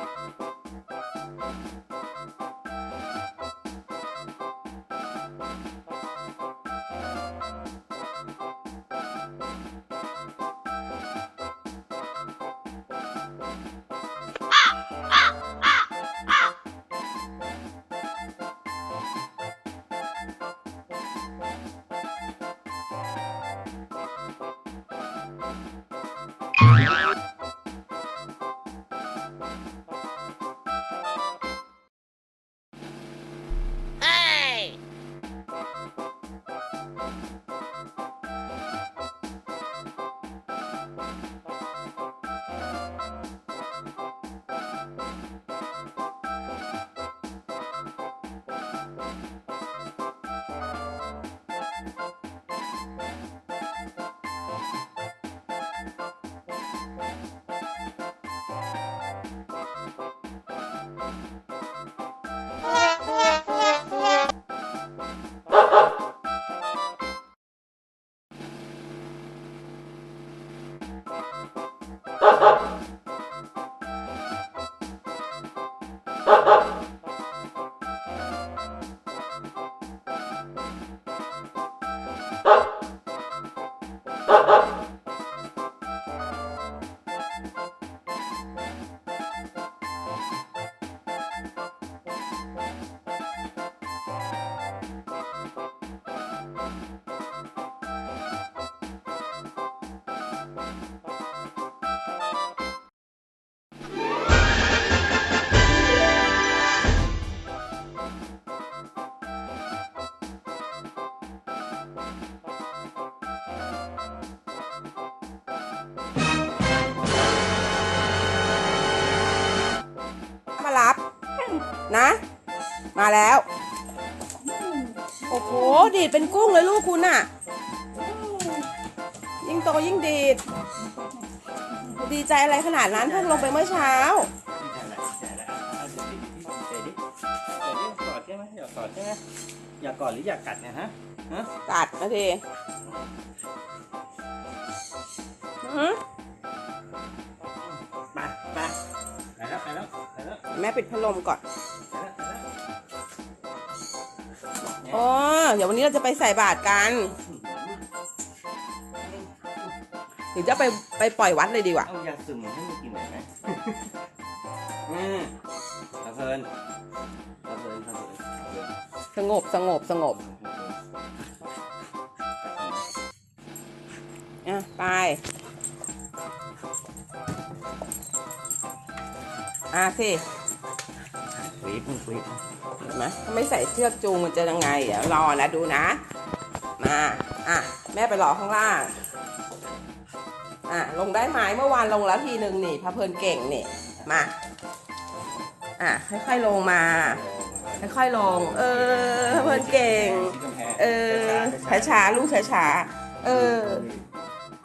Yeah. มา นะ มาแล้ว โอ้โห ดีดเป็นกุ้งเลยลูกคุณอะยิ่งโตยิ่งดีด ดีใจอะไรขนาดนั้นเพิ่งลงไปเมื่อเช้า กอดใช่ไหมอยากกอดใช่ไหมอยากกอดหรืออยากกัดเนี่ยฮะฮะกัดนะทีหือไปไปไปแล้วไปแล้วไปแล้ว แม่ปิดพัดลมก่อน อ๋อเดี๋ยววันนี้เราจะไปใส่บาตรกันหรือจะไปไปปล่อยวัดเลยดีกว่าเอายาซึมให้มันกินหน่อยไหมอืมตะเพลินตะเพลินตะเพลินสงบสงบสงบอะไปอะสิวีบวีบ เห็นไหมถ้าไม่ใส่เชือกจูงมันจะยังไง เดี๋ยวรอนะดูนะ มา อะ แม่ไปรอข้างล่าง อะ ลงได้ไหมเมื่อวานลงแล้วทีหนึ่งนี่พระเพลินเก่งนี่ มา อะ ค่อยๆลงมา ค่อยๆลง เออพระเพลินเก่ง เออช้าๆลูกช้าๆเออ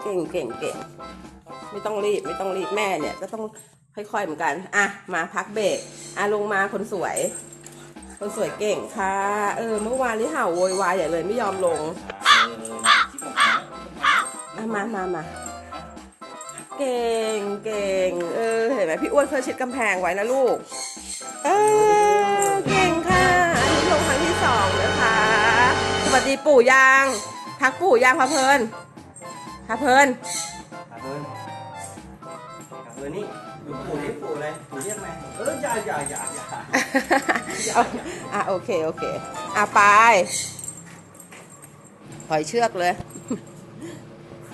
เก่งเก่งเก่งไม่ต้องรีบไม่ต้องรีบแม่เนี่ยก็ต้องค่อยๆเหมือนกัน อะ มาพักเบรก อะลงมาคนสวย คนสวยเก่งค่ะ เออ เมื่อวานนี้เห่าโวยวายใหญ่เลยไม่ยอมลงอะมามามาเก่งเก่งเออ เห็นไหมพี่อ้วนเคยชิดกำแพงไว้นะลูก เออ เก่งค่ะ อันนี้ลงครั้งที่สองนะคะ สวัสดีปู่ยางพักปู่ยางพะเพลินพะเพลินตะเพลิน ตะเพลินนี่ดูปู่นี่ปู่อะไรปู่เรียกไหมเอออย่าอย่าอย่าอย่าเอาอะโอเคโอเคอะไปหอยเชือกเลย